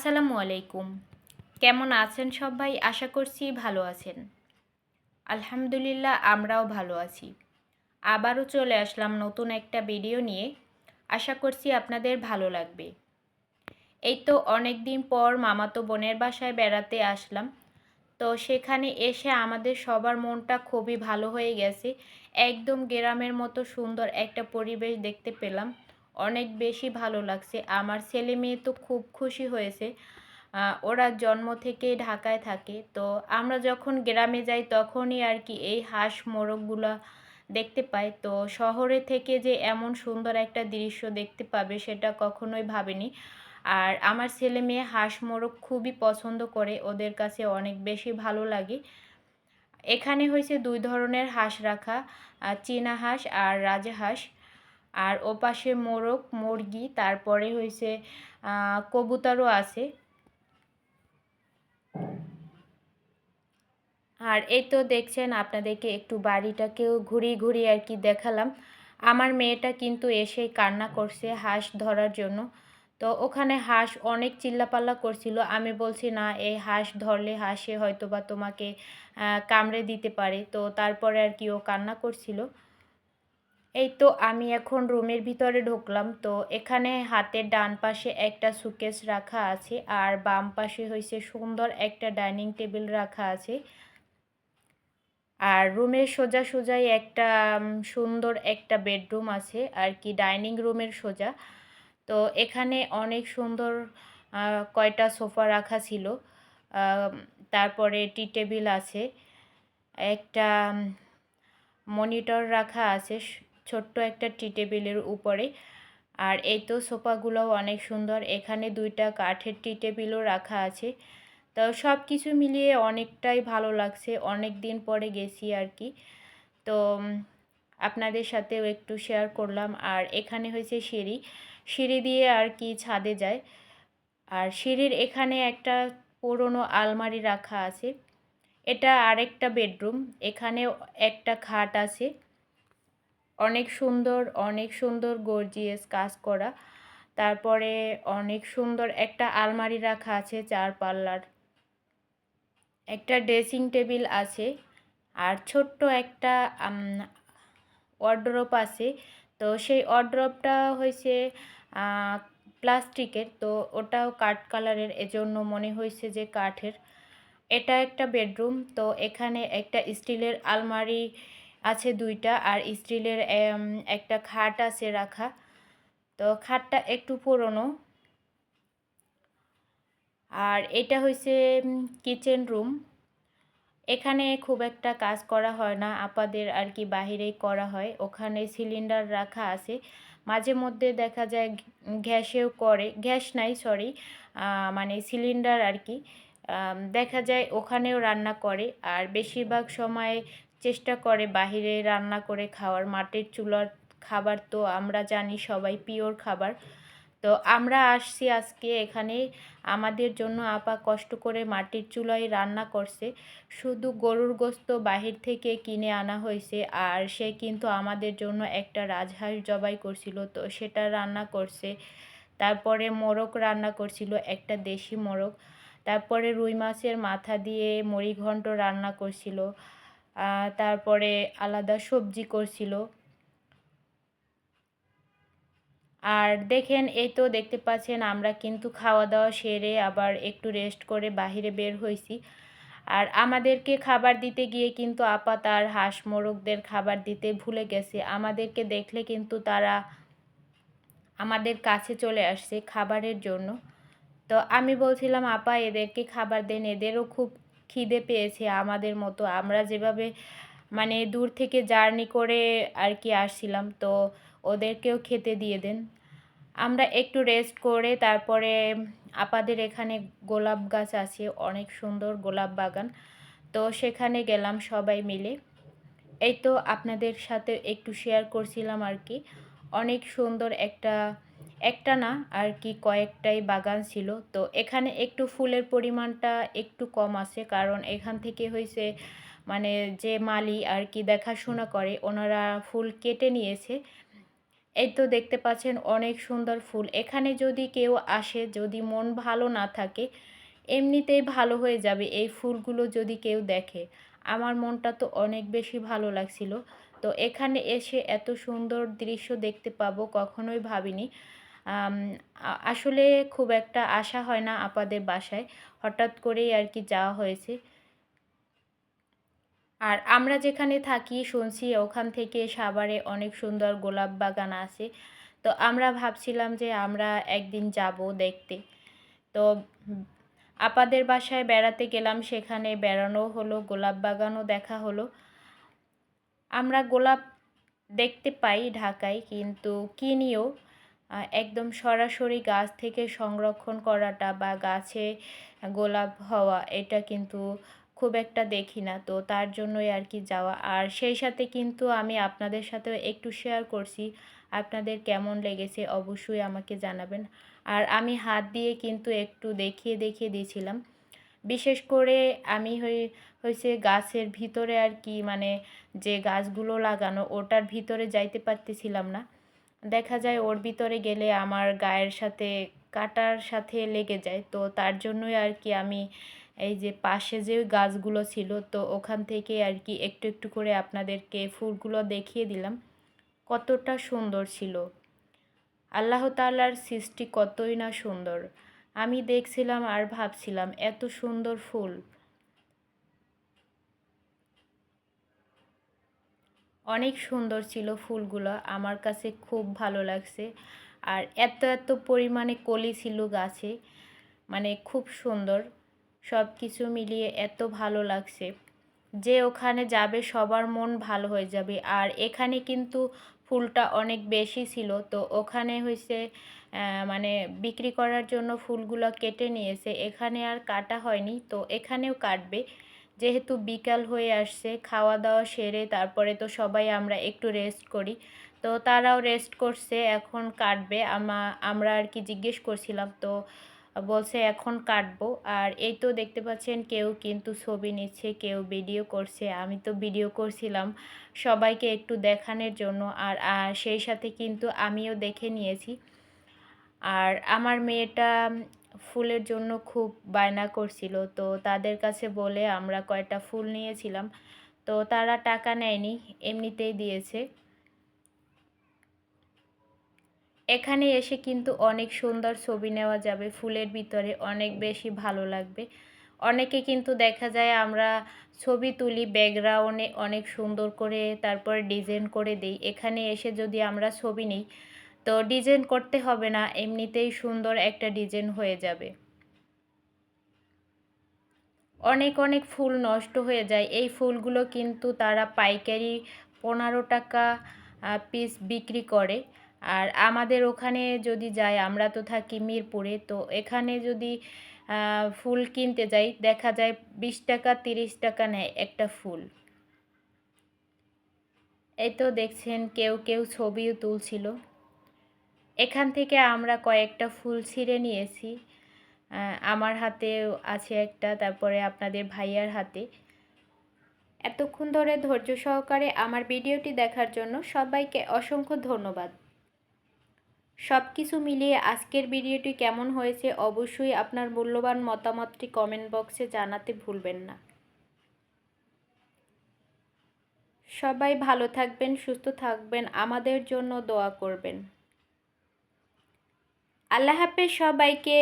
আসসালামু আলাইকুম। কেমন আছেন সবাই? আশা করছি ভালো আছেন। আলহামদুলিল্লাহ, আমরাও ভালো আছি। আবারও চলে আসলাম নতুন একটা ভিডিও নিয়ে। আশা করছি আপনাদের ভালো লাগবে। এই তো অনেক দিন পর মামাতো বোনের বাসায় বেড়াতে আসলাম। তো সেখানে এসে আমাদের সবার মনটা খুবই ভালো হয়ে গেছে। একদম গ্রামের মতো সুন্দর একটা পরিবেশ দেখতে পেলাম। অনেক বেশি ভালো লাগছে। আমার ছেলে মেয়ে তো খুব খুশি হয়েছে। ওরা জন্ম থেকে ঢাকায় থাকে। তো আমরা যখন গ্রামে যাই তখনই আর কি এই হাঁস মোরগগুলো দেখতে পাই। তো শহরে থেকে যে এমন সুন্দর একটা দৃশ্য দেখতে পাবে সেটা কখনোই ভাবেনি। আর আমার ছেলে মেয়ে হাঁস মোরগ খুবই পছন্দ করে। ওদের কাছে অনেক বেশি ভালো লাগে। এখানে হয়েছে দুই ধরনের হাঁস রাখা। চীনা হাঁস আর রাজহাঁস। আর ওপাশে মোরগ, মুরগি, তারপরে হয়েছে কবুতরও আছে। আর এই তো দেখছেন আপনাদেরকে একটু বাড়িটাকেও ঘুরিয়ে ঘুরিয়ে আর কি দেখালাম। আমার মেয়েটা কিন্তু এসে কান্না করছে হাঁস ধরার জন্য। তো ওখানে হাঁস অনেক চিল্লাপাল্লা করছিল। আমি বলছি, না, এই হাঁস ধরলে হাঁসে হয়তো বা তোমাকে কামড়ে দিতে পারে। তো তারপরে আর কি ও কান্না করছিল। এই তো আমি এখন রুমের ভিতরে ঢুকলাম। তো এখানে হাতের ডান পাশে একটা সুকেস রাখা আছে আর বাম পাশে হয়েছে সুন্দর একটা ডাইনিং টেবিল রাখা আছে। আর রুমের সোজা সোজাই একটা সুন্দর একটা বেডরুম আছে আর কি ডাইনিং রুমের সোজা। তো এখানে অনেক সুন্দর কয়টা সোফা রাখা ছিল। তারপরে টি টেবিল আছে। একটা মনিটর রাখা আছে। ছোট্ট একটা টি টেবিলের উপরে। আর এই তো সোফাগুলোও অনেক সুন্দর। এখানে দুইটা কাঠের টি টেবিলও রাখা আছে। তো সব কিছু মিলিয়ে অনেকটাই ভালো লাগছে। অনেক দিন পরে গেছি আর কি। তো আপনাদের সাথেও একটু শেয়ার করলাম। আর এখানে হয়েছে সিঁড়ি। সিঁড়ি দিয়ে আর কি ছাদে যায়। আর সিঁড়ির এখানে একটা পুরনো আলমারি রাখা আছে। এটা আরেকটা বেডরুম। এখানে একটা খাট আছে। অনেক সুন্দর অনেক সুন্দর গর্জিয়াস কাজ করা। তারপরে অনেক সুন্দর একটা আলমারি রাখা আছে চার পাল্লার। একটা ড্রেসিং টেবিল আছে আর ছোট্ট একটা ওয়ার্ড্রপ আছে। তো সেই ওয়ার্ড্রপটা হয়েছে প্লাস্টিকের। তো ওটাও কাঠ কালারের, এজন্য মনে হয়েছে যে কাঠের। এটা একটা বেডরুম তো এখানে একটা স্টিলের আলমারি আছে দুইটা আর স্টিলের একটা খাট আছে রাখা। তো খাটটা একটু পুরনো। আর এটা হয়েছে কিচেন রুম। এখানে খুব একটা কাজ করা হয় না, আপাদের আর কি বাহিরেই করা হয়। ওখানে সিলিন্ডার রাখা আছে। মাঝে মধ্যে দেখা যায় গ্যাসেও করে, গ্যাস নাই, সরি মানে সিলিন্ডার আর কি। দেখা যায় ওখানেও রান্না করে। আর বেশিরভাগ সময় চেষ্টা করে বাহিরে রান্না করে খাওয়ার। মাটির চুলার খাবার তো আমরা জানি, সবাই পিওর খাবার। তো আমরা আসছি আজকে এখানে। আমাদের জন্য আপা কষ্ট করে মাটির চুলায় রান্না করছে। শুধু গরুর গোস্ত বাহির থেকে কিনে আনা হয়েছে আর সে কিন্তু আমাদের জন্য একটা রাজহাঁস জবাই করছিল। তো সেটা রান্না করছে। তারপরে মোরগ রান্না করছিল, একটা দেশি মোরগ। তারপরে রুই মাছের মাথা দিয়ে মুড়িঘণ্ট রান্না করছিল। তারপরে আলাদা সবজি করছিল। আর দেখেন, এই তো দেখতে পাচ্ছেন, আমরা কিন্তু খাওয়া দাওয়া সেরে আবার একটু রেস্ট করে বাহিরে বের হয়েছি আর আমাদেরকে খাবার দিতে গিয়ে কিন্তু আপা তার হাঁস মোরগদের খাবার দিতে ভুলে গেছে। আমাদেরকে দেখলে কিন্তু তারা আমাদের কাছে চলে আসছে খাবারের জন্য। তো আমি বলছিলাম, আপা, এদেরকে খাবার দেন। এদেরও খুব খিদে পেয়েছে আমাদের মতো। আমরা যেভাবে মানে দূর থেকে জার্নি করে আর কি আসছিলাম, তো ওদেরকেও খেতে দিয়ে দেন। আমরা একটু রেস্ট করে তারপরে আপাদের এখানে গোলাপ গাছ আছে, অনেক সুন্দর গোলাপ বাগান। তো সেখানে গেলাম সবাই মিলে। এই তো আপনাদের সাথে একটু শেয়ার করছিলাম আর কি। অনেক সুন্দর একটা একটা না, আর কি কয়েকটাই বাগান ছিল। তো এখানে একটু ফুলের পরিমাণটা একটু কম আছে, কারণ এখান থেকে হয়েছে মানে যে মালি আর কি দেখাশোনা করে, ওনারা ফুল কেটে নিয়েছে। এই তো দেখতে পাচ্ছেন অনেক সুন্দর ফুল। এখানে যদি কেউ আসে, যদি মন ভালো না থাকে, এমনিতেই ভালো হয়ে যাবে এই ফুলগুলো যদি কেউ দেখে। আমার মনটা তো অনেক বেশি ভালো লাগছিল। তো এখানে এসে এত সুন্দর দৃশ্য দেখতে পাবো, কখনোই ভাবিনি। আসলে খুব একটা আশা হয় না আপাদের বাসায়। হঠাৎ করেই আর কি যাওয়া হয়েছে। আর আমরা যেখানে থাকি শুনছি ওখান থেকে সাভারে অনেক সুন্দর গোলাপ বাগান আছে। তো আমরা ভাবছিলাম যে আমরা একদিন যাব দেখতে। তো আপাদের বাসায় বেড়াতে গেলাম, সেখানে বেড়ানো হলো, গোলাপ বাগানও দেখা হলো। আমরা গোলাপ দেখতে পাই ঢাকায়, কিন্তু কিনিও একদম সরাসরি গাছ থেকে সংরক্ষণ করাটা বা গাছে গোলাপ হওয়া, এটা কিন্তু খুব একটা দেখি না। তো তার জন্যই আর কি যাওয়া। আর সেই সাথে কিন্তু আমি আপনাদের সাথেও একটু শেয়ার করছি, আপনাদের কেমন লেগেছে অবশ্যই আমাকে জানাবেন। আর আমি হাত দিয়ে কিন্তু একটু দেখিয়ে দেখিয়ে দিয়েছিলাম। বিশেষ করে আমি হয়েছে গাছের ভিতরে আর কি মানে যে গাছগুলো লাগানো, ওটার ভিতরে যাইতে পারতেছিলাম না। দেখা যায় ওর ভিতরে গেলে আমার গায়ের সাথে, কাটার সাথে লেগে যায়। তো তার জন্যই আর কি আমি এই যে পাশে যে গাছগুলো ছিল, তো ওখান থেকে আর কি একটু একটু করে আপনাদেরকে ফুলগুলো দেখিয়ে দিলাম। কতটা সুন্দর ছিল। আল্লাহ তাল্লার সৃষ্টি কতই না সুন্দর। আমি দেখছিলাম আর ভাবছিলাম, এত সুন্দর ফুল। অনেক সুন্দর ছিল ফুলগুলো। আমার কাছে খুব ভালো লাগছে। আর এত এত পরিমাণে কলি ছিল গাছে। মানে খুব সুন্দর। সব কিছু মিলিয়ে এত ভালো লাগছে। যে ওখানে যাবে সবার মন ভালো হয়ে যাবে। আর এখানে কিন্তু ফুলটা অনেক বেশি ছিল। তো ওখানে হয়েছে মানে বিক্রি করার জন্য ফুলগুলো কেটে নিয়েছে। এখানে আর কাটা হয়নি। তো এখানেও কাটবে। যেহেতু বিকাল হয়ে আসছে খাওয়া দাওয়া সেরে তারপরে তো সবাই আমরা একটু রেস্ট করি। তো তারাও রেস্ট করছে, এখন কাটবে। আমা, আমরা আর কি জিজ্ঞেস করছিলাম, তো বলছে এখন কাটবো। আর এই তো দেখতে পাচ্ছেন কেউ কিন্তু ছবি নিচ্ছে, কেউ ভিডিও করছে। আমি তো ভিডিও করছিলাম সবাইকে একটু দেখানোর জন্য। আর সেই সাথে কিন্তু আমিও দেখে নিয়েছি। আর আমার মেয়েটা ফুলের জন্য খুব বায়না করছিল। তো তাদের কাছে বলে, আমরা কয়টা ফুল নিয়েছিলাম। তো তারা টাকা নেয়নি, এমনিতেই দিয়েছে। এখানে এসে কিন্তু অনেক সুন্দর ছবি নেওয়া যাবে। ফুলের ভিতরে অনেক বেশি ভালো লাগবে। অনেকে কিন্তু দেখা যায় আমরা ছবি তুলি, ব্যাকগ্রাউন্ডে অনেক সুন্দর করে তারপর ডিজাইন করে দিই। এখানে এসে যদি আমরা ছবি নিই তো ডিজাইন করতে হবে না, এমনিতেই সুন্দর একটা ডিজাইন হয়ে যাবে। অনেক অনেক ফুল নষ্ট হয়ে যায়। এই ফুলগুলো কিন্তু তারা পাইকারি পনেরো টাকা পিস বিক্রি করে। আর আমাদের ওখানে যদি যাই আমরা তো থাকি মিরপুরে, তো এখানে যদি ফুল কিনতে যাই, দেখা যায় বিশ টাকা, তিরিশ টাকা নেয় একটা ফুল। এই তো দেখছেন, কেউ কেউ ছবিও তুলছিল। এখান থেকে আমরা কয়েকটা ফুল ছিঁড়ে নিয়েছি। আমার হাতে আছে একটা, তারপরে আপনাদের ভাইয়ার হাতে। এতক্ষণ ধরে ধৈর্য সহকারে আমার ভিডিওটি দেখার জন্য সবাইকে অসংখ্য ধন্যবাদ। সব কিছু মিলিয়ে আজকের ভিডিওটি কেমন হয়েছে অবশ্যই আপনার মূল্যবান মতামতটি কমেন্ট বক্সে জানাতে ভুলবেন না। সবাই ভালো থাকবেন, সুস্থ থাকবেন, আমাদের জন্য দোয়া করবেন। আল্লাহ হাফেজ সবাইকে।